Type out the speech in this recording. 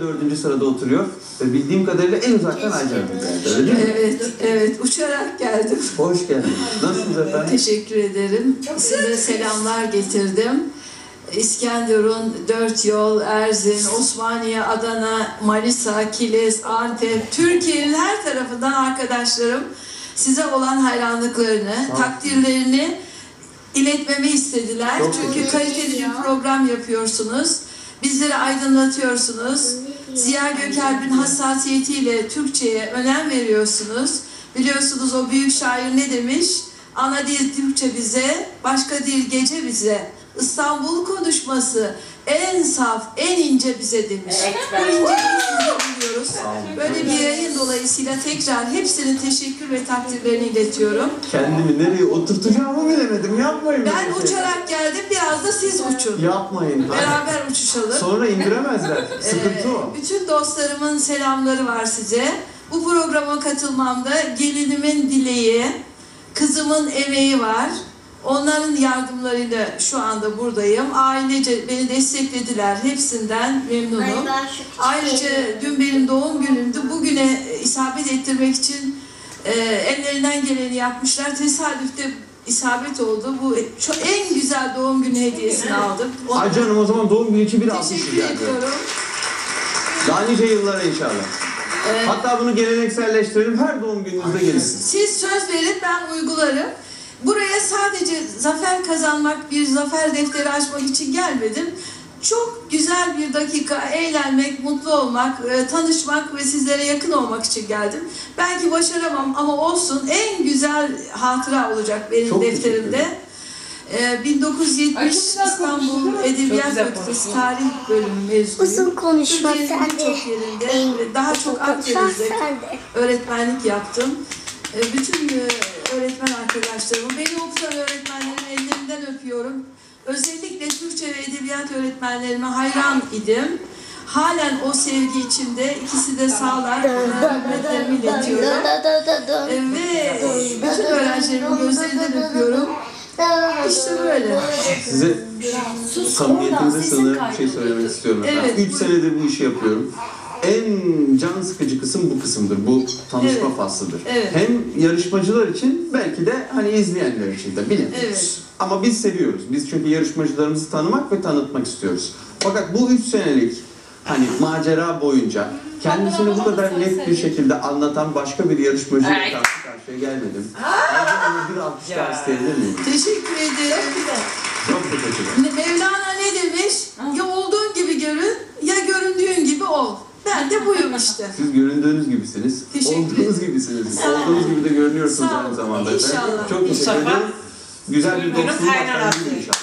Dördüncü sırada oturuyor ve bildiğim kadarıyla en uzaktan Aycan Hanım geldi. Öyle değil mi? Evet, evet. Uçarak geldim. Hoş geldiniz. Nasılsınız efendim? Teşekkür ederim. Size selamlar getirdim. İskenderun, Dört Yol, Erzin, Osmaniye, Adana, Manisa, Kilis, Antep, Türkiye'nin her tarafından arkadaşlarım size olan hayranlıklarını, Sağ takdirlerini iletmemi istediler. Çok Çünkü kaliteli bir program yapıyorsunuz. Bizleri aydınlatıyorsunuz. Ziya Gökalp'in hassasiyetiyle Türkçe'ye önem veriyorsunuz. Biliyorsunuz o büyük şair ne demiş? Ana dil Türkçe bize, başka dil gece bize. İstanbul konuşması en saf, en ince bize demiş. Bu inceliği size biliyoruz. olun. Böyle bir yayın dolayısıyla tekrar hepsinin teşekkür ve takdirlerini iletiyorum. Kendimi nereye oturtacağımı bilemedim. Yapmayın. Ben böyle uçarak geldim, biraz da siz uçun. Yapmayın. Beraber uçuşalım. Sonra indiremezler. Sıkıntı o. Bütün dostlarımın selamları var size. Bu programa katılmamda gelinimin dileği, kızımın emeği var. Onların yardımlarıyla şu anda buradayım. Ailece beni desteklediler. Hepsinden memnunum. Ayrıca dün benim doğum günümdü. Bugüne isabet ettirmek için e, ellerinden geleni yapmışlar. Tesadüfte isabet oldu. Bu çok en güzel doğum günü hediyesini aldım. Onu Aycan Hanım o zaman doğum günü için bir alkış teşekkür ediyorum. Daha nice yıllara inşallah. Ee, Hatta bunu gelenekselleştirelim. Her doğum gününüzde gelirsin. Siz söz verin ben uygularım. Buraya sadece zafer kazanmak, bir zafer defteri açmak için gelmedim. Çok güzel bir dakika eğlenmek, mutlu olmak, e, tanışmak ve sizlere yakın olmak için geldim. Belki başaramam ama olsun en güzel hatıra olacak benim Çok defterimde. Ederim. E, 1970 Ay, çok güzel İstanbul? Edebiyat Fakültesi. Tarih Bölümü mezunuyum. Uzun konuşma sen de. yerinde daha çok Akdeniz'de öğretmenlik yaptım. E, Bütün e, öğretmen arkadaşlarımı, beni okutan öğretmenlerimi ellerinden öpüyorum. Özellikle Türkçe ve Edebiyat öğretmenlerime hayran idim. Halen o sevgi içinde ikisi de sağlar. Hürmetlerimi iletiyorum. E, Ve bütün öğrencilerimin gözlerinden öpüyorum. İşte böyle. Size samimiyetinize sığınarak bir şey söylemek istiyorum. Evet, Üç senedir bu işi yapıyorum. En can sıkıcı kısım bu kısımdır. Bu tanışma Evet. faslıdır. Evet. Hem yarışmacılar için belki de hani izleyenler için de bilemiyoruz. Evet. Ama biz seviyoruz. Biz çünkü yarışmacılarımızı tanımak ve tanıtmak istiyoruz. Fakat bu üç senelik hani macera boyunca kendisini bu kadar net bir şekilde anlatan başka bir yarışmacıyla Ay. karşı karşıya gelmedim. Ayrıca bir alkış daha Ya. isteyebilir miyim? Teşekkür ederim. Çok teşekkür ederim. Ne- Mevlana ne demiş? Ya olduğun gibi görün, ya göründüğün gibi ol. Ben de buyum işte. Siz göründüğünüz gibisiniz. Teşekkür Olduğunuz gibisiniz. Olduğunuz gibi de görünüyorsunuz aynı zamanda. İnşallah. Çok teşekkür ederim. Güzel bir kaynanası. başlangıcı inşallah.